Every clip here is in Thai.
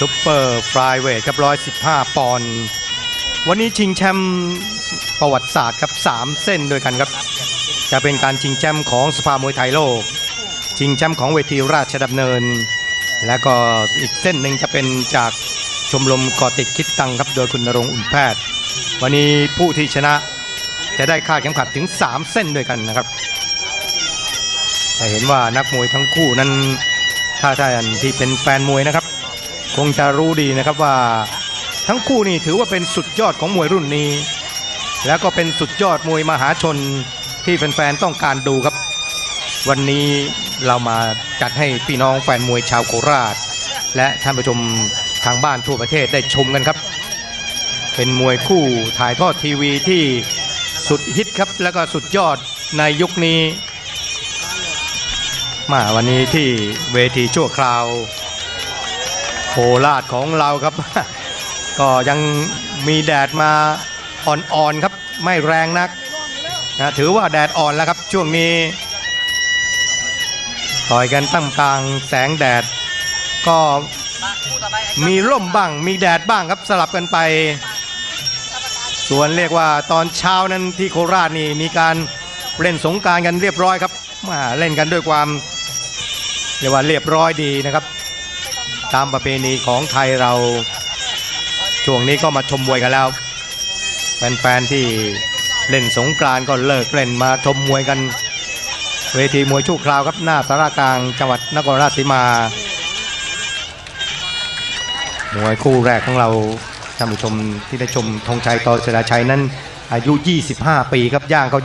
ซุปเปอร์ฟลายเวทครับ115 ปอนด์วันนี้ชิงแชมป์ประวัติศาสตร์ครับ 3 เส้นด้วยกันครับ จะเป็นการชิงแชมป์ของสภามวยไทยโลก ชิงแชมป์ของเวทีราชดำเนิน และก็อีกเส้นหนึ่งจะเป็นจากชมรมกอติดคิดตังครับ โดยคุณนรงค์อุ่นแพทย์ วันนี้ผู้ที่ชนะจะได้ค่าเข็มขัดถึง 3 เส้นด้วยกันนะครับแต่เห็นว่านักมวยทั้งคู่นั้นถ้าท่านที่เป็นแฟนมวยนะครับ คงจะรู้ดีนะครับว่าทั้งคู่นี่ถือว่าเป็นสุดยอดของมวยรุ่นนี้ แล้วก็เป็นสุดยอดมวยมหาชนที่แฟนๆต้องการดูครับ วันนี้เรามาจัดให้พี่น้องแฟนมวยชาวโคราช และท่านผู้ชมทางบ้านทั่วประเทศได้ชมกันครับ เป็นมวยคู่ถ่ายทอดทีวีที่สุดฮิตครับ แล้วก็สุดยอดในยุคนี้มาวันนี้ที่เวทีชั่วคราว โคราชของเราครับ ก็ยังมีแดดมาอ่อนๆครับไม่แรงนักนะถือว่าแดดอ่อนแล้วครับช่วงนี้ต่อยกันตั้งกลางแสงแดด ก็มีร่มบ้างมีแดดบ้างครับสลับกันไป ส่วนเรียกว่าตอนเช้านั้นที่โคราชนี่มีการเล่นสงการกันเรียบร้อยครับมาเล่นกันด้วยความเรียกว่าเรียบร้อยดีนะครับ ตามประเพณีของไทยเราช่วงนี้ก็มาชมมวยกันแล้ว แฟนๆที่เล่นสงกรานก็เลิกเล่นมาชมมวยกัน เวทีมวยชั่วคราวครับหน้าสารากลางจังหวัดนครราชสีมามวยคู่แรกของเราท่านผู้ชมที่ได้ชมธงชัยต่อเสนาชัยนั้นอายุ 25 ปีครับย่างเขา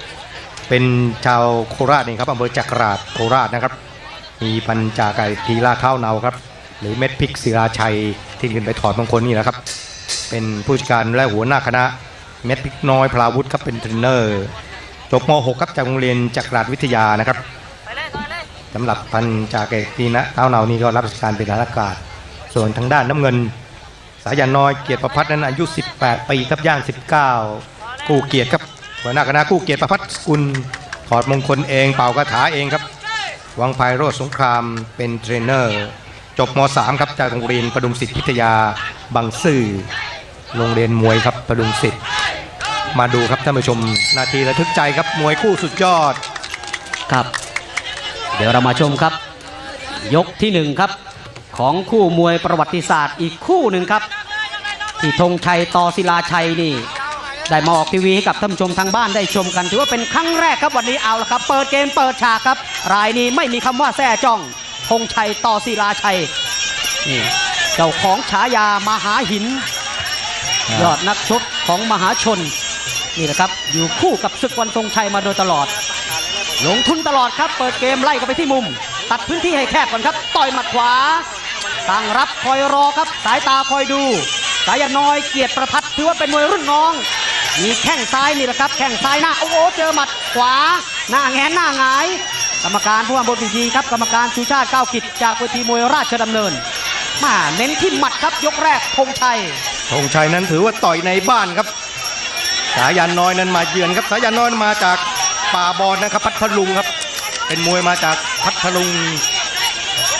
26 เป็นชาวโคราชเองครับอำเภอจักราชโคราชนะครับ มีพันจากไก่ทีลาข้าวเนาครับ หรือเม็ดพริกศิราชัยที่ขึ้นไปถอดมงคลนี่แหละครับ เป็นผู้จัดการและหัวหน้าคณะ เม็ดพริกน้อยพลาวุฒิครับเป็นเทรนเนอร์จบม .6 ครับจากโรงเรียนจักราชวิทยานะครับสำหรับพันจากไก่ทีนะข้าวเนานี่ก็รับราชการเป็นทหารอากาศ ส่วนทางด้านน้ำเงิน สายันน้อยเกียรติประพัฒน์นั้นอายุ 18 ปีครับย่าง 19 กู้เกียรติครับหัวหน้าคณะกู้เกียรติประพัฒน์สกุลถอดมงคลเองเป่ากระถาเองครับวังไพโรธสงครามเป็นเทรนเนอร์ จบม .3 ครับจากโรงเรียนประดุงศิษย์พิทยาบางซื่อโรงเรียนมวยครับประดุงศิษย์มาดูครับท่านผู้ชมนาทีระทึกใจครับมวยคู่สุดยอดครับ เดี๋ยวเรามาชมครับ ยกที่หนึ่งครับ ของคู่มวยประวัติศาสตร์อีกคู่หนึ่งครับ ที่ธงชัยต่อศิลาชัยนี่ ได้มาออกทีวีให้กับท่านผู้ชมทางบ้านได้ชมกัน ถือว่าเป็นครั้งแรกครับวันนี้เอาละครับ เปิดเกมเปิดฉากครับ รายนี้ไม่มีคำว่าแซ่จ้อง ธงชัยต่อศิลาชัยนี่เจ้าของฉายามหาหิน ยอดนักชกของมหาชนนี่แหละครับอยู่คู่กับศึกวันทรงชัยมาโดยตลอด ลงทุนตลอดครับ เปิดเกมไล่กันไปที่มุม ตัดพื้นที่ให้แคบก่อนครับ ต่อยหมัดขวาตั้งรับคอยรอครับ สายตาคอยดู สายยาน้อยเกียรติประพัดถือว่าเป็นมวยรุ่นน้อง มีแข้งซ้ายนี่แหละครับ แข้งซ้ายหน้า โอ้โห เจอหมัดขวา หน้าแงนหน้าหงาย กรรมการผู้ว่าบนเวทีครับกรรมการชูชาติก้าวกิจจากเวทีมวยราชดำเนินมาเน้นที่หมัดครับยกแรกธงชัยธงชัยนั้นถือว่าต่อยในบ้านครับ สายันน้อยนั้นมาเยือนครับสายันน้อยมาจากป่าบอนนะครับพัทลุงครับ เป็นมวยมาจากพัทลุง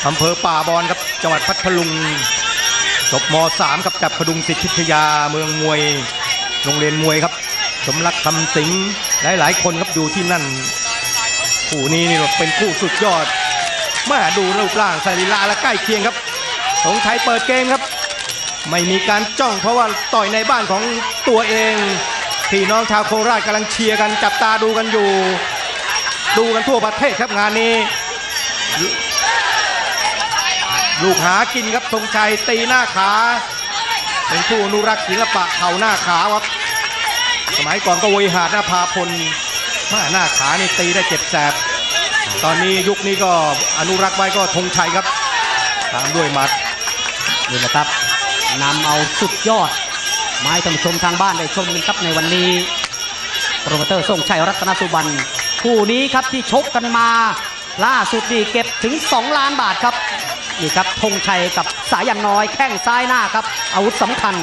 อำเภอป่าบอนครับจังหวัดพัทลุงจบม .3 ครับจากพดุงศิษย์พิทยาเมืองมวยโรงเรียนมวยครับ สมรักคำสิงห์หลายคนครับอยู่ที่นั่น คู่นี้นี่เป็นคู่สุดยอดมาดูรูปร่างสรีระและใกล้เคียงครับธงชัยเปิดเกมครับ ไม่มีการจ้องเพราะว่าต่อยในบ้านของตัวเองพี่น้องชาวโคราชกำลังเชียร์กันจับตาดูกันอยู่ ดูกันทั่วประเทศครับงานนี้ ลูกหากินครับธงชัยตีหน้าขา เป็นผู้อนุรักษ์ศิลปะเข่าหน้าขาครับสมัยก่อนก็วยหาดหน้าพาพลมาหน้าขานี่ตีได้เจ็บแสบ ตอนนี้ยุคนี้ก็อนุรักษ์ไว้ก็ธงชัยครับตามด้วยหมัดนี่แหละครับนำเอาสุดยอดมาให้ท่านผู้ชมทางบ้านได้ชมกันครับในวันนี้โปรโมเตอร์ทรงชัยรัตนสุบันคู่นี้ครับที่ชกกันมา ล่าสุดนี่เก็บถึง 2 ล้านบาทครับนี่ครับธงชัยกับสายันน้อยแข้งซ้ายหน้าครับอาวุธสำคัญ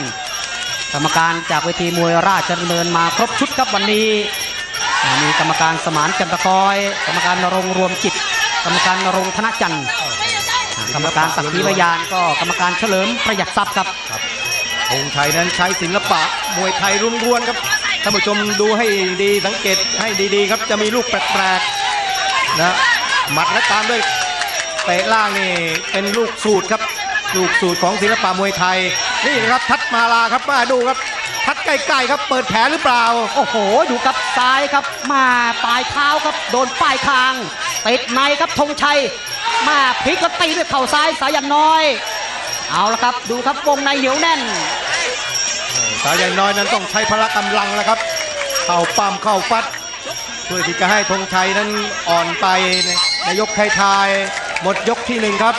กรรมการจากเวทีมวยราชดำเนินมาครบชุดครับวันนี้ มีกรรมการสมานจันทคอย กรรมการนรงรวมจิต กรรมการนรงธนจันทร์กรรมการสักขีพยานก็กรรมการเฉลิมประหยัดทรัพย์ครับธงชัยนั้นใช้ศิลปะมวยไทยล้นๆครับท่านผู้ชมดูให้ดีสังเกตให้ดีๆครับจะมีลูกแปลกๆนะหมัดและตามด้วยเตะล่างนี่เป็นลูกสูตรครับ ลูกสูตรของศิลปะมวยไทยนี่ครับทัดมาลาครับมาดูครับ ทัดใกล้ๆครับเปิดแผลหรือเปล่า โอ้โหดูครับซ้ายครับ มาปลายเท้าครับ โดนป้ายคางติดในครับธงชัย มาพลิกแล้วตีด้วยเข่าซ้ายสายันน้อย เอาละครับดูครับวงในเหนียวแน่น สาวใหญ่น้อยนั้นต้องใช้พละกำลังแล้วครับ เข้าปั้มเข้าฟัดเพื่อที่จะให้ธงชัยนั้นอ่อนไปในในยกท้ายๆหมดยกที่หนึ่งครับ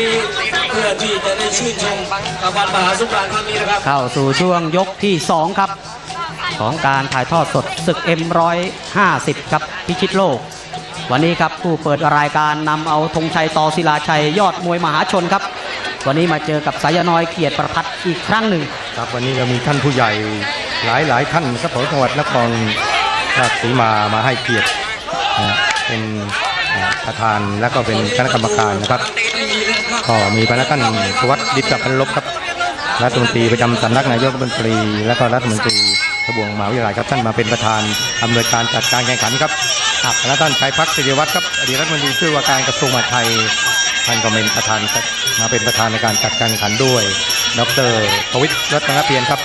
นี้เพื่อที่จะได้ชื่นชมกับวันมหาสงกรานต์ครั้งนี้นะครับ เข้าสู่ช่วงยกที่ 2 ครับ ของการถ่ายทอดสดศึก M150 ครับพิชิตโลก วันนี้ครับผู้เปิดรายการนำเอาธงชัยต่อศิลาชัยยอดมวยมหาชนครับ วันนี้มาเจอกับสายน้อยเกียรติประพัฒน์อีกครั้งหนึ่งครับวันนี้เรามีท่านผู้ใหญ่หลายหลายๆท่านครับของจังหวัดนครราชสีมามาให้เกียรตินะเป็นอ่าประธานและก็เป็นคณะกรรมการนะครับ ก็มีพระท่านสวัสดิ์ดิบกับพันลบครับรัฐมนตรีประจำสำนักนายกรัฐมนตรี และก็รัฐมนตรีกระบวงมหาวิทยาลัยครับท่านมาเป็นประธานอำนวยการจัดการแข่งขันครับครับและท่านชัยพักศิริวัตรครับอดีตรัฐมนตรีช่วยว่าการกระทรวงมหาดไทยท่านก็เป็นประธานมาเป็นประธานในการจัดการแข่งขันด้วย ดรปวิตรรัตนเพียรครับ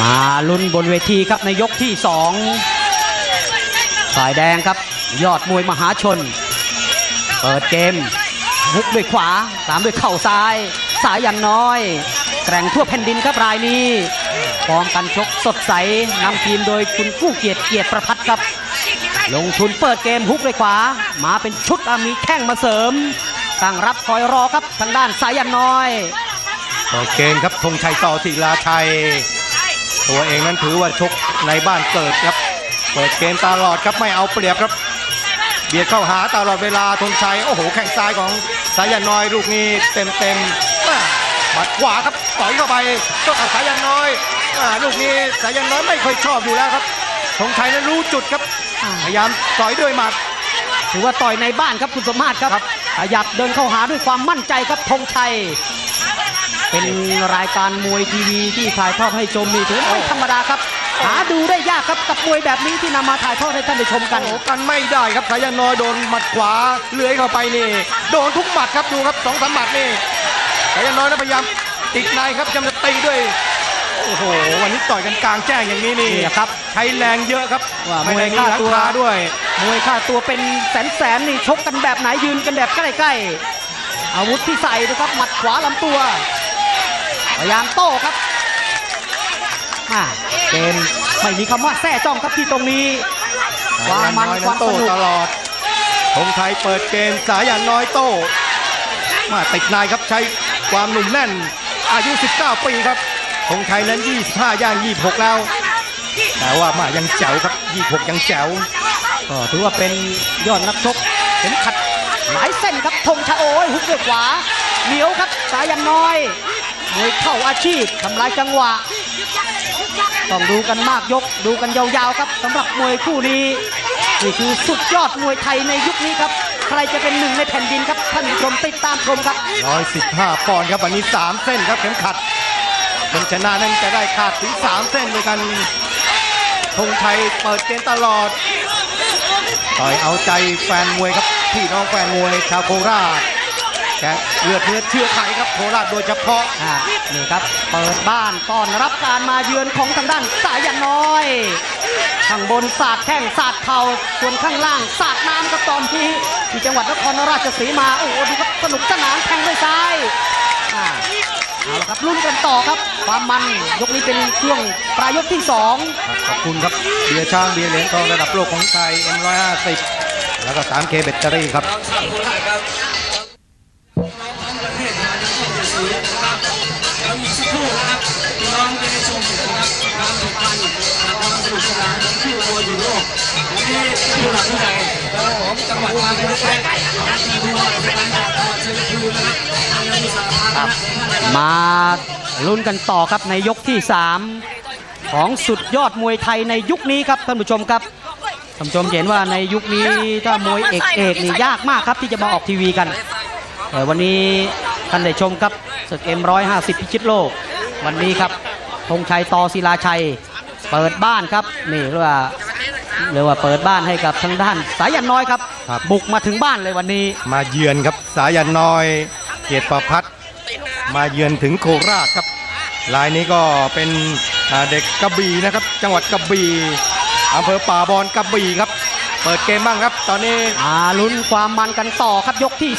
มาลุ้นบนเวทีครับในยกที่สองฝ่ายแดงครับ ยอดมวยมหาชน เปิดเกม ฮุกด้วยขวาตามด้วยเข่าซ้าย สายยันน้อย แกร่งทั่วแผ่นดินครับรายนี้ฟอร์มการชกสดใสนำทีมโดยคุณกู้เกียรติเกียรติประพัฒน์ครับ ลงทุนเปิดเกมฮุกด้วยขวา มาเป็นชุดอามีแข้งมาเสริมตั้งรับคอยรอครับทางด้านสายยันน้อยเปิดเกมครับธงชัยต่อศิลาชัย ตัวเองนั้นถือว่าชกในบ้านเกิดครับ เปิดเกมตลอดครับไม่เอาเปรียบครับ เบียดเข้าหาตลอดเวลาธงชัย โอ้โห แข้งซ้ายของสายันน้อยลูกนี้เต็มเต็มๆอ่าหมัดขวาครับต่อยเข้าไปต้องเอาสายันน้อยอ่าลูกนี้สายันน้อยไม่ค่อยชอบอยู่แล้วครับธงชัยนั้นรู้จุดครับ พยายามต่อยด้วยหมัดถือว่าต่อยในบ้านครับคุณสมมาตรครับ ขยับเดินเข้าหาด้วยความมั่นใจครับธงชัย เป็นรายการมวยทีวีที่ถ่ายทอดให้ชมนี่ถือว่าไม่ธรรมดาครับ หาดูได้ยากครับกับมวยแบบนี้ที่นำมาถ่ายทอดให้ท่านได้ชมกันโอ้กันไม่ได้ครับสายันน้อยโดนหมัดขวาเลื้อยเข้าไปนี่ โดนทุกหมัดครับดูครับสองสามหมัดนี่สายันน้อยนะพยายามติดในครับจำจะตีด้วยโอ้โหวันนี้ต่อยกันกลางแจ้งอย่างนี้นี่นี่แหละครับใช้แรงเยอะครับว่าไม่มวยได้มีค่าหลังตัวคาด้วย มวยค่าตัวเป็นแสนแสนๆนี่ชกกันแบบไหนยืนกันแบบใกล้ๆอาวุธที่ใส่นะครับหมัดขวาลำตัวพยายามโต้ครับ มาเกมไม่มีคำว่าแท้จ้องครับที่ตรงนี้ความมันสยความโต้สนุกตลอดธงไทยเปิดเกมสายันน้อยโต้มาติดในครับใช้ความหนุ่มแน่น อายุ 19 ปีครับธงไทยนั้น 25 ย่าง 26 แล้ว แต่ว่ามายังแจ๋วครับ 26 ยังแจ๋วก็ถือว่าเป็นยอดนักชกเข็มขัดหลายเส้นครับธงชะโอยหุกด้วยขวาเหนียวครับสายันน้อยมวยเข้าอาชีพทำลายจังหวะ ต้องดูกันมากยกดูกันยาวๆครับสำหรับมวยคู่นี้นี่คือสุดยอดมวยไทยในยุคนี้ครับ ใครจะเป็นหนึ่งในแผ่นดินครับท่านผู้ชมติดตามชมครับ 115 ปอนด์ครับวันนี้ 3 เส้นครับเข็มขัดคนชนะนั้นจะได้ขาดถึง 3 เส้นด้วยกันธงไทยเปิดเกมตลอด ต่อยเอาใจแฟนมวยครับพี่น้องแฟนมวยชาวโคราช แกเลือดเนื้อเชื่อไขครับโคราชโดยเฉพาะอ่านี่ครับ เปิดบ้านต้อนรับการมาเยือนของทางด้านสายันน้อย ข้างบนสาดแข้งสาดเข่าส่วนข้างล่างสาดน้ำครับตอนที่ที่จังหวัดนครราชสีมาโอ้โหดูครับสนุกสนานแทงด้วยซ้ายอ่าเอาละครับลุ้นกันต่อครับ ความมันยกนี้เป็นช่วงปลายยกที่สองขอบคุณครับเบียร์ช้างเบียร์เหรียญทองระดับโลกของไทย M150 แล้วก็ 3K แบตเตอรี่ครับ ครับความผูกพันความสนุกสนานของคู่มวยอยู่โลกวันนี้ผู้หลักผู้ใหญ่ของจังหวัดมาเป็นแรกที่ผู้ว่าราชการจังหวัดชัยภูมินะครับทางนักวิชาการนะครับมาลุ้นกันต่อครับในยกที่สามของสุดยอดมวยไทยในยุคนี้ครับท่านผู้ชมครับท่านผู้ชมเห็นว่าในยุคนี้ถ้ามวยเอกเอกนี่ยากมากครับที่จะมาออกทีวีกันแต่วันนี้ท่านได้ชมครับศึกเอ็มร้อยห้าสิบพิชิตโลกวันนี้ครับ ธงชัยตอศิลาชัย เปิดบ้านครับนี่เรียกว่าเรียกว่าเปิดบ้านให้กับทางด้าน สายันน้อยครับ ครับ บุกมาถึงบ้านเลยวันนี้ มาเยือนครับสายันน้อยเกียรติประพัฒน์มาเยือนถึงโคราชครับรายนี้ก็เป็นอ่าเด็กกระบี่นะครับ จังหวัดกระบี่อำเภอป่าบอนกระบี่ครับ เปิดเกมบ้างครับ ตอนนี้มาลุ้นความมันกันต่อครับยกที่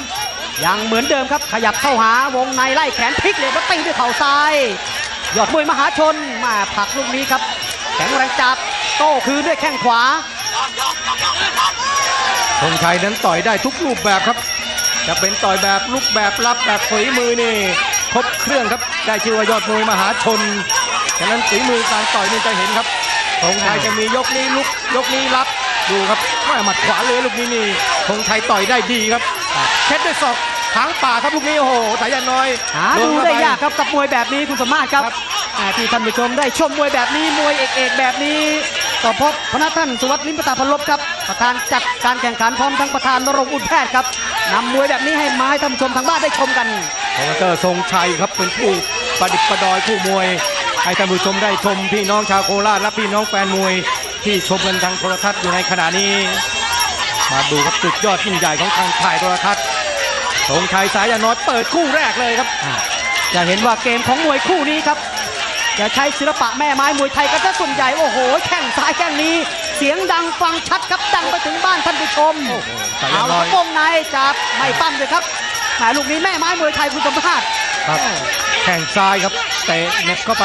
3 ยังเหมือนเดิมครับขยับเข้าหาวงในไล่แขนพลิกเลยแล้วตีด้วยเข่าซ้าย ยอดมวยมหาชนมาผักลูกนี้ครับ แข็งแรงจับโต้คืนด้วยแข้งขวาธงชัยนั้นต่อยได้ทุกรูปแบบครับ จะเป็นต่อยแบบลูกแบบรับแบบฝีมือนี่ครบเครื่องครับได้ชื่อว่ายอดมวยมหาชนฉะนั้นฝีมือการต่อยนี่จะเห็นครับธงชัยจะมียกนี้ลุกยกนี้รับดูครับแม่หมัดขวาเลยลูกนี้นี่ธงชัยต่อยได้ดีครับเช็ดด้วยศอก ทางป่าครับลูกนี้โอ้โหสายันน้อยหาโนดูเข้ได้ปยากครับกับมวยแบบนี้คุณสมมาตรครับครับอ่าที่ท่านผู้ชมได้ชมมวยแบบนี้มวยเอกเอกๆแบบนี้ก็พบพระท่านสุวัสดิ์ลิมประตาพลบครับประธานจัดการแข่งขันพร้อมทั้งประธานนรงค์อุดแพทย์ครับนำมวยแบบนี้ให้มาให้ท่านผู้ชมทางบ้านได้ชมกันโปรโมเตอร์ทรงชัยครับเป็นผู้ประดิษฐ์ประดอยคู่มวยให้ท่านผู้ชมได้ชมพี่น้องชาวโคราชและพี่น้องแฟนมวยที่ชมกันทางโทรทัศน์อยู่ในขณะนี้ มาดูครับสุดยอดยิ่งใหญ่ของทางถ่ายโทรทัศน์ ทรงชัยสายยาน้อยเปิดคู่แรกเลยครับ จะเห็นว่าเกมของมวยคู่นี้ครับจะใช้ศิลปะแม่ไม้มวยไทยกันซะส่วนใหญ่โอ้โหแข้งซ้ายแข้งนี้ เสียงดังฟังชัดครับดังไปถึงบ้านท่านผู้ชมโอ้โหสายเอาน้ละอยวงในจับไม่ปั้มเลยครับแหมลูกนี้แม่ไม้มวยไทยคุณสมภาษณ์ครับแข่งซ้ายครับเตะเหน็บเข้าไป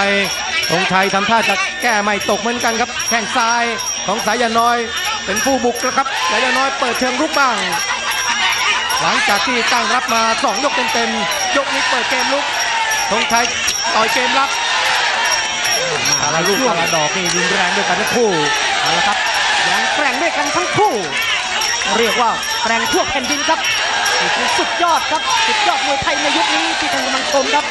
ทรงชัยทำท่าจะแก้ไม่ตกเหมือนกันครับแข่งซ้ายของสายยาน้อย เป็นผู้บุกนะครับสายยาน้อยเปิดเชิงรุกบ้าง หลังจากที่ตั้งรับมา 2 ยกเต็มๆ ยกนี้เปิดเกมลุกธงชัยต่อยเกมรับแต่ละลูกแต่ละดอกนี่รุนแรงด้วยกันทั้งคู่เอาละครับยังแกร่งด้วยกันทั้งคู่ เรียกว่าแกร่งทั่วแผ่นดินครับนี่คือสุดยอดครับสุดยอดมวยไทยในยุคนี้ที่ท่านกำลังชมครับ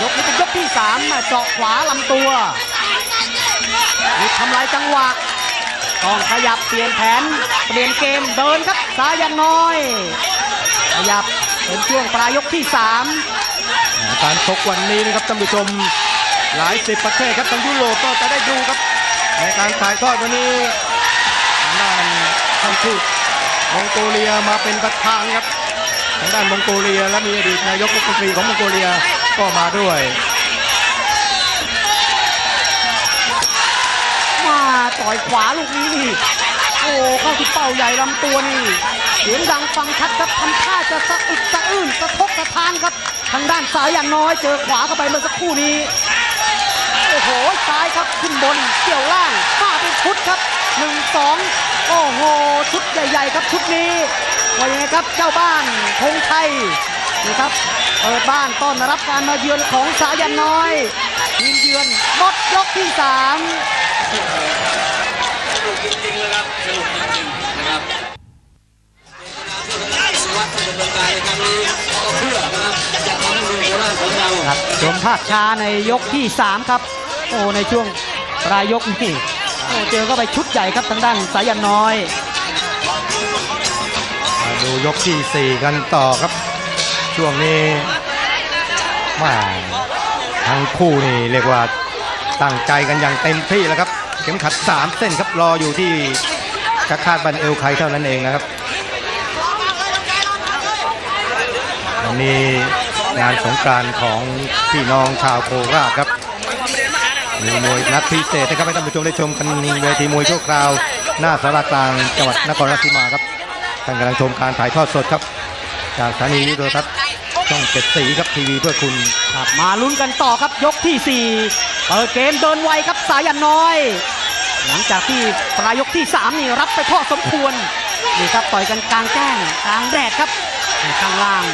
ยกนี้เป็นยกที่สามมาเจาะขวาลำตัวนี่ทำลายจังหวะต้องขยับเปลี่ยนแผน เปลี่ยนเกมเดินครับสายันน้อย ขยับเป็นช่วงปลายยกที่สามการชกวันนี้นะครับท่านผู้ชมหลายสิบประเทศครับทางยุโรปก็จะได้ดูครับ ในการถ่ายทอดวันนี้ทางด้านท่านทูตมองโกเลียมาเป็นประธานครับทางด้านมองโกเลียและมีอดีตนายกรัฐมนตรีของมองโกเลียก็มาด้วยมาต่อยขวาลูกนี้นี่ โอ้เข้าที่เป้าใหญ่ลำตัวนี่เสียงดังฟังชัดครับทำท่าจะสะอึกสะอื้นสะทกสะทานครับทางด้านซ้ายอย่างน้อยเจอขวาเข้าไปเมื่อสักครู่นี้โอ้โหซ้ายครับขึ้นบนเกี่ยวล่างมาเป็นชุดครับหนึ่งสองโอ้โหชุดใหญ่ๆครับชุดนี้ว่ายังไงครับเจ้าบ้านธงชัยนี่ครับเปิดบ้านต้อนรับการมาเยือนของสายันน้อยทีมเยือนหมดยกที่สาม นุกจริงๆเลยครับสนุกจริงๆนะครับสุวัสดิ์ดำเนินการในครั้งนี้ก็เพื่อนะครับจะทำให้เมืองโคราชของเราครับชมภาพช้าในยกที่ 3 ครับ โอ้ในช่วงปลายยกนี่โอ้เจอเข้าไปชุดใหญ่ครับทางด้านสายันน้อยมาดูยกที่ 4 กันต่อครับ ช่วงนี้มาทั้งคู่นี่เรียกว่าตั้งใจกันอย่างเต็มที่แล้วครับ เข็มขัด 3 เส้นครับรออยู่ที่กระคาดบันเอวใครเท่านั้นเองนะครับวันนี้งานสงกานต์ของพี่น้องชาวโคราชครับมีมวยนัดพิเศษนะครับให้ท่านผู้ชมได้ชมกันเวทีมวยชั่วคราว หน้าสารากลางจังหวัดนครราชสีมาครับท่านกำลังชมการถ่ายทอดสดครับ จากสถานีวิโทรทัศน์ช่องเจ็ดสีครับทีวีเพื่อคุณครับมาลุ้นกันต่อครับยกที่4 เปิดเกมเดินไวครับสายันน้อย หลังจากที่ปลายยกที่ 3 นี่รับไปพอสมควรนี่ครับต่อยกันกลางแจ้งกลางแดดครับข้างล่าง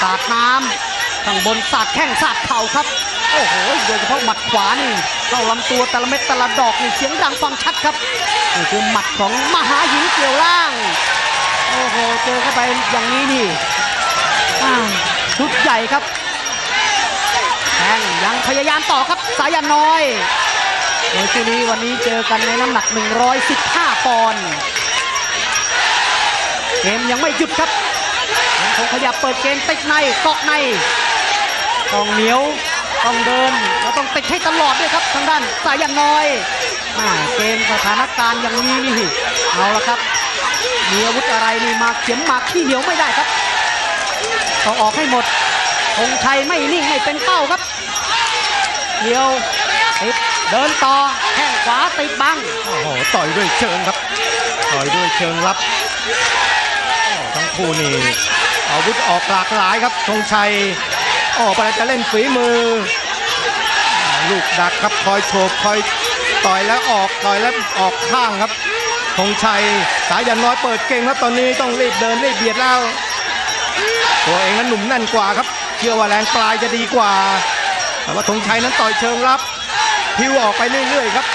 สาดน้ำข้างบนสาดแข้งสาดเข่าครับ โอ้โหโดยเฉพาะหมัดขวานี่เข้าลำตัวแต่ละเม็ดแต่ละดอกนี่เสียงดังฟังชัดครับนี่คือหมัดของมหาหินเกี่ยวล่างโอ้โหเจอเข้าไปอย่างนี้นี่ชุดใหญ่ครับ แทงยังพยายามต่อครับสายันน้อยโดยคู่นี้วันนี้เจอกันในน้ำหนัก 115 ปอนด์เกมยังไม่หยุดครับยังคงขยับเปิดเกมติดในเกาะในต้องเหนียวต้องเดินแล้วต้องติดให้ตลอดด้วยครับทางด้านสายันน้อยอ่าเกมสถานการณ์อย่างนี้นี่เอาละครับมีอาวุธอะไรนี่มาเข็มมาขี้เหนียวไม่ได้ครับต้องออกให้หมด ธงชัยไม่นิ่งไม่เป็นเป้าครับเดียวติดเดินต่อแข้งขวาติดบัง โอ้โหต่อยด้วยเชิงครับ ต่อยด้วยเชิงรับทั้งคู่นี่อาวุธออกหลากหลายครับธงชัยออกไปจะเล่นฝีมือ ลูกดักครับคอยโฉบคอยต่อยแล้วออกต่อยแล้วออกข้างครับธงชัยสายยันน้อยเปิดเกมครับตอนนี้ต้องรีบเดินรีบเบียดแล้ว ตัวเองนั้นหนุ่มแน่นกว่าครับ ชื่อว่าแรงปลายจะดีกว่า แต่ว่าธงชัยนั้นต่อยเชิงรับพิวออกไปเรื่อยๆครับ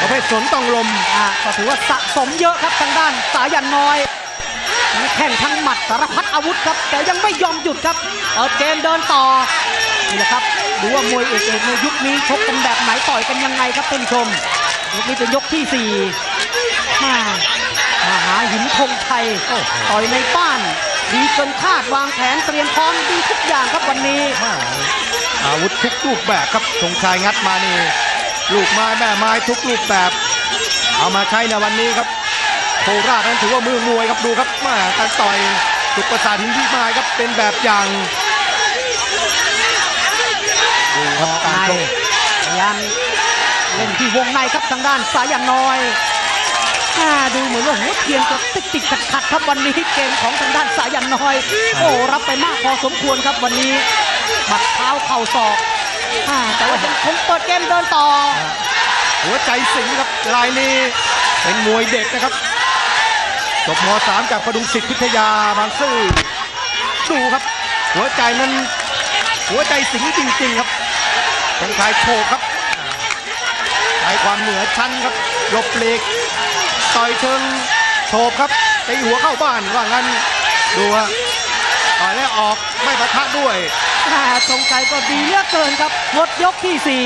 ประเภทสนต้องลมอ่าก็ถือว่าสะสมเยอะครับทางด้านสายันน้อยทั้งแข่งทั้งหมัดสารพัดอาวุธครับ แต่ยังไม่ยอมหยุดครับเปิดเกมเดินต่อนี่แหละครับดูว่ามวยเอกในยุคนี้ชกกันแบบไหนต่อยกันยังไงครับท่านผู้ชมยกนี้เป็นยกที่สี่มาหาหินธงชัยต่อยในบ้าน ดีเกินคาดวางแผนเตรียมพร้อมดีทุกอย่างครับวันนี้ อาวุธทุกรูปแบบครับธงชัยงัดมานี่ลูกไม้แม่ไม้ทุกรูปแบบ เอามาใช้ในวันนี้ครับโคราชนั้นถือว่ามือมวยครับดูครับมาการต่อยสุกประสาทหินพี่ไม้ครับเป็นแบบอย่างดูครับการในชกพยายามเล่นที่วงในครับทางด้านสายันน้อยอ่าดูเห มือนว่าหัวเทียนจะติดติดขัดขัดครับวันนี้เกมของทางด้านสายันน้อย โอ้รับไปมากพอสมควรครับวันนี้หมัดเท้าเข่าศอกแต่ว่ายังคงเปิดเกมเดินต่อ หัวใจสิงครับลายนี้เป็นมวยเด็กนะครับจบม .3 จากประดุงศิษย์พิทยาบางซื่อดูครับ หัวใจนั้นหัวใจสิงจริงๆครับธงชัยโฉบครับใช้ความเหนือชั้นครับหลบเลีก ต่อยเชิงโฉบครับตีหัวเข้าบ้านว่างั้นดูฮะต่อยแล้วออกไม่ปะทะด้วยอ่าทรงชัยก็ดีเหลือเกินครับหมดยกที่สี่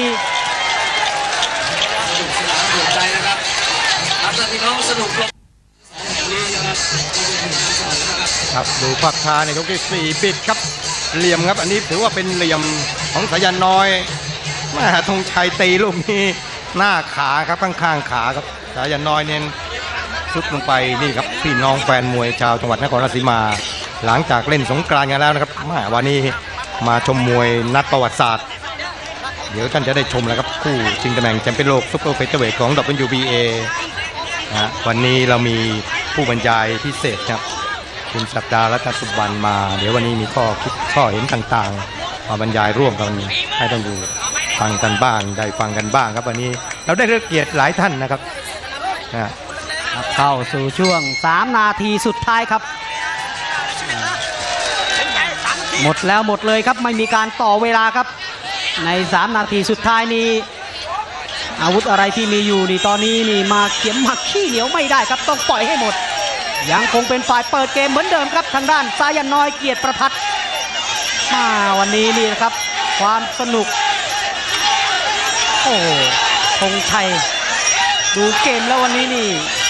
สนใจนะครับครับท่านพี่น้องสนุกลงนี้นะครับครับดูภาพช้าในยกที่สี่บิดครับเหลี่ยมครับ อันนี้ถือว่าเป็นเหลี่ยมของสายันน้อยแมาธงชัยตีลูกนี้หน้าขาครับข้างๆขาครับสายันน้อยเน้น ซุดลงไปนี่ครับพี่น้องแฟนมวยชาวจังหวัดนครราชสีมา หลังจากเล่นสงกรานต์กันแล้วนะครับมาวันนี้มาชมมวยนัดประวัติศาสตร์ เดี๋ยวท่านจะได้ชมแล้วครับคู่ชิงตำแหน่งแชมเปี้ยนโลกซุปเปอร์เฟเธอร์เวทของ WBA นะฮะวันนี้เรามีผู้บรรยายพิเศษครับคุณสัปดาห์รัตนสุบรรณมา เดี๋ยววันนี้มีข้อคิดข้อเห็นต่างๆ มาบรรยายร่วมกันให้ต้องดูฟังกันบ้างได้ฟังกันบ้างครับวันนี้เราได้เลือกเกียรติหลายท่านนะครับนะ เข้าสู่ช่วง 3 นาทีสุดท้ายครับ หมดแล้วหมดเลยครับไม่มีการต่อเวลาครับ ใน 3 นาทีสุดท้ายนี้ อาวุธอะไรที่มีอยู่นี่ตอนนี้นี่มาเข็มมาขี้เหนียวไม่ได้ครับต้องปล่อยให้หมด ยังคงเป็นฝ่ายเปิดเกมเหมือนเดิมครับทางด้านสายันน้อยเกียรติประพัฒน์มาวันนี้นี่นะครับ ความสนุก โอ้โหธงชัยดูเกมแล้ววันนี้นี่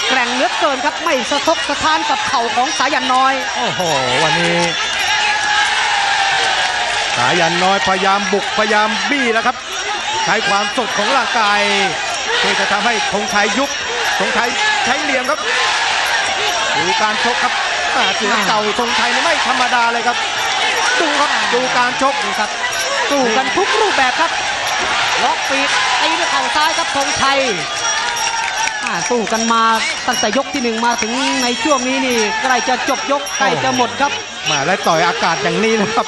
แกร่งเหลือเกินครับไม่สะทกสะท้านกับเข่าของสายันน้อย โอ้โห วันนี้ สายันน้อยพยายามบุกพยายามบี้แล้วครับ ใช้ความสดของร่างกายเพื่อจะทำให้ธงชัยยุบธงชัยใช้เหลี่ยมครับดูการชกครับอ่าเสือเก่าธงชัยนี่ไม่ธรรมดาเลยครับ ดูครับดูการชกดูครับสู้กันทุกรูปแบบครับล็อกปีกตีด้วยเข่าซ้ายครับธงชัยอ่า สู้กันมาตั้งแต่ยกที่หนึ่งมาถึงในช่วงนี้นี่ใกล้จะจบยกใกล้จะหมดครับมาและต่อยอากาศอย่างนี้นะครับ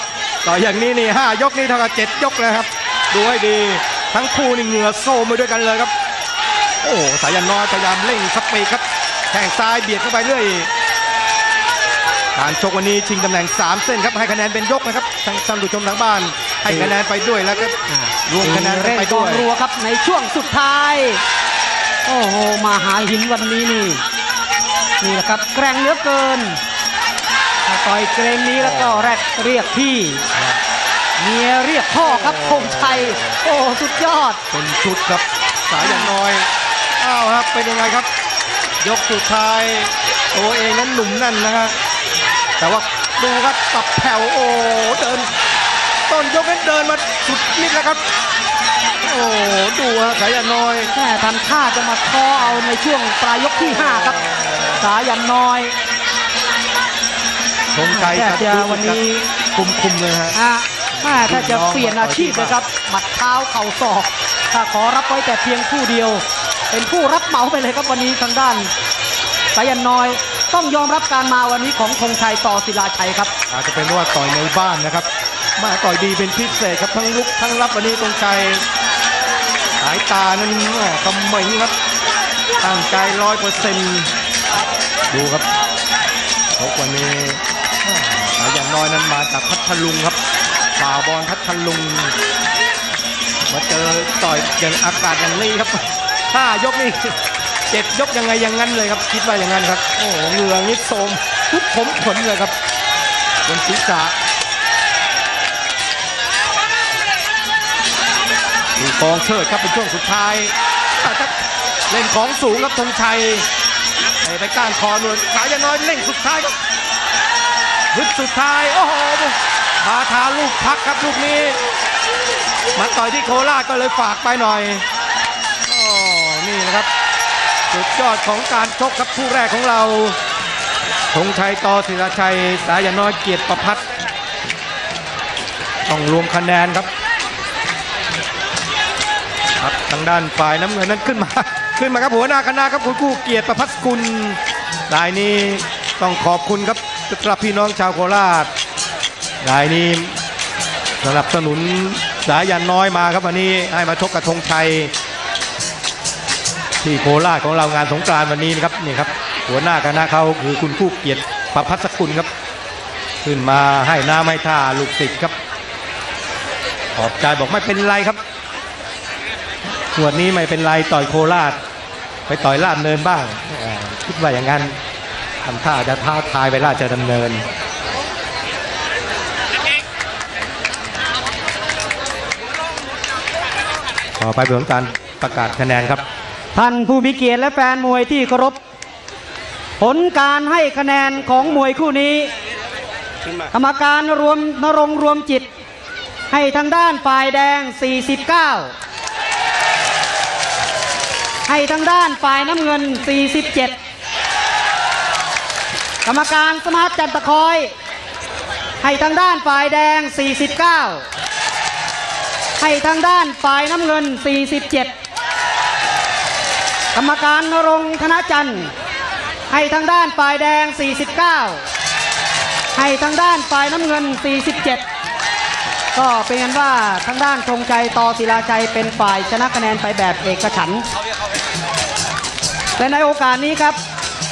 ต่อยอย่างนี้นี่ห้ายกนี่เท่ากับเจ็ดยกเลยครับ ดูให้ดีทั้งคู่นี่เหงื่อโซมไปด้วยกันเลยครับ โอ้สายันน้อยพยายามเร่งสปีดครับแข้งซ้ายเบียดเข้าไปเรื่อยการชกวันนี้ชิงตำแหน่ง 3 เส้นครับให้คะแนนเป็นยกนะครับทางท่านผู้ชมทางบ้าน ให้คะแนนไปด้วยแล้วก็รวมคะแนนกันเร่งไปกด้อวงยรัวครับในช่วงสุดท้าย โอ้โหมาหาหินวันนี้นี่นี่แหละครับแกร่งเหลือเกินถ้าต่อยเกรงนี้แล้วก็แรกเรียกพี่เมียเรียกพ่อครับคงชัยโอ้สุดยอด เป็นชุดครับสายันน้อยอ้าวครับเป็นยังไงครับ ยกสุดท้ายตัวเองนั้นหนุ่มแน่นนะฮะแต่ว่าดูครับสับแผ่วโอ้เดินต้นยกนั้นเดินมาสุดนิดแล้วครับ โอ้ดูฮะสายันน้อยแม่ทำท่าจะมาคอเอาในช่วงปลายยกที่ 5 ครับ สายันน้อยธงชัยแทบจะวันนี้คุมคุมๆเลยฮะฮะแม่ถ้าจะเปลี่ยนอาชีพเลยครับ หมัดเท้าเข่าศอก ถ้าขอรับไว้แต่เพียงผู้เดียว เป็นผู้รับเหมาไปเลยครับวันนี้ทางด้านสายันน้อยต้องยอมรับการมาวันนี้ของธงชัยต่อศิลาชัยครับ อาจจะเป็นเพราะว่าต่อยในบ้านนะครับ มาต่อยดีเป็นพิเศษครับทั้งลุกทั้งรับวันนี้ตรงใจสายตานั้นแม่กำเหม่งครับตั้งใจร้อยเปอร์เซ็นต์ดูครับชกวันนี้แม่สายอย่างน้อยนั้นมาจากพัทลุงครับป่าบอลพัทลุง มาเจอต่อยอย่างอากาศอย่างนี้ครับห้ายกนี่เจ็ดยกยังไงอย่างนั้นเลยครับ คิดว่าอย่างนั้นครับ โอ้โหเหงื่อนิดโสมทุกผมขนเลยครับบนศีรษะ กองเชิดครับเป็นช่วงสุดท้ายเล่นของสูงครับธงชัยไปไปก้านคอนวดสายยาน้อยเล่งสุดท้ายครับฮึดสุดท้าย โอ้โหมาทาลูกพักครับลูกนี้ มาต่อยที่โคราชก็เลยฝากไปหน่อยโอ้นี่นะครับ สุดยอดของการชกครับคู่แรกของเราธงชัยต่อศิลาชัย สายน้อยเกียรติประพัฒต้องรวมคะแนนครับ ทางด้านฝ่ายน้ำเงินนั้นขึ้นมา ขึ้นมาครับหัวหน้าคณะครับคุณกู้เกียรติประพัฒกุลรายนี้ต้องขอบคุณครับสำหรับพี่น้องชาวโคราชรายนี้สนับสนุนสายันน้อยมาครับวันนี้ให้มาชกกับธงชัย ที่โคราชของเรางานสงกรานต์วันนี้นะครับนี่ครับหัวหน้าคณะเขาคือคุณคู่เกียรติประพัฒสกุลครับ ขึ้นมาให้น้ำให้ท่าลูกศิษย์ครับขอบใจบอกไม่เป็นไรครับ ส่วนนี้ไม่เป็นไรต่อยโคราช ไปต่อยลาดเนินบ้างคิดว่าอย่างนั้นทำท่าจะท้าทายไปราชดำเนินต่อไปเป็นการประกาศคะแนนครับ ท่านผู้มีเกียรติและแฟนมวยที่เคารพผลการให้คะแนนของมวยคู่นี้กรรมการรวมนรงรวมจิต ให้ทางด้านฝ่ายแดง 49 ให้ทางด้านฝ่ายน้ำเงิน 47 กรรมการสมาร์ทจันตะคอย ให้ทางด้านฝ่ายแดง 49 ให้ทางด้านฝ่ายน้ำเงิน 47 กรรมการนรงค์ธนจันทร์ ให้ทางด้านฝ่ายแดง 49 ให้ทางด้านฝ่ายน้ำเงิน 47ก็เป็นกันว่าทางด้านธงชัยต่อศิลาชัยเป็นฝ่ายชนะคะแนนไปแบบเอกฉันท์ และในโอกาสนี้ครับ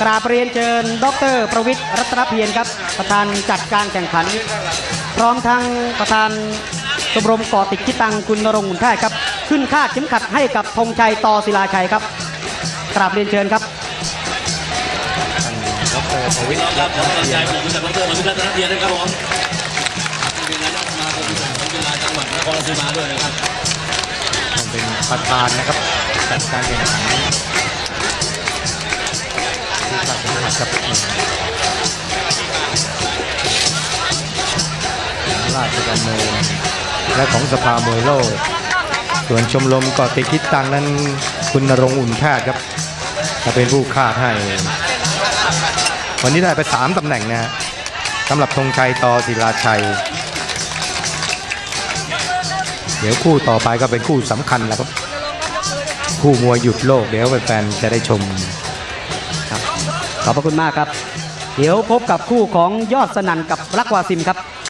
กราบเรียนเชิญ ดร ประวิทย์รัตนเพียรครับ ประธานจัดการแข่งขัน พร้อมทั้งประธานชมรมก่อติดคิดตังคุณนรงค์หุ่นแท้ครับ ขึ้นคาดเข็มขัดให้กับธงชัยต่อศิลาชัยครับกราบเรียนเชิญครับครับขอกำลังใจผมจากดรมาวิรัตนเพียรครับผมเป็นนายกสมาคมของกีฬาจังหวัดนครราชสีมาด้วยนะครับต้องเป็นประธานนะครับจัดการแข่งขัน ที่ตันครับราชดำเนินและของสภามวยโลก ส่วนชมรมกาะติคิดตังนั้นคุณนรงอุ่นแพทย์ครับจะเป็นผู้คาดให้ วันนี้ได้ไปสามตำแหน่งนะฮะสำหรับธงชัยต่อศิลาชัย เดี๋ยวคู่ต่อไปก็เป็นคู่สำคัญแล้วครับ คู่มวยหยุดโลกเดี๋ยวแฟนๆจะได้ชม ขอบพระคุณมากครับ เดี๋ยวพบกับคู่ของยอดสนั่นกับรักวาซิมครับ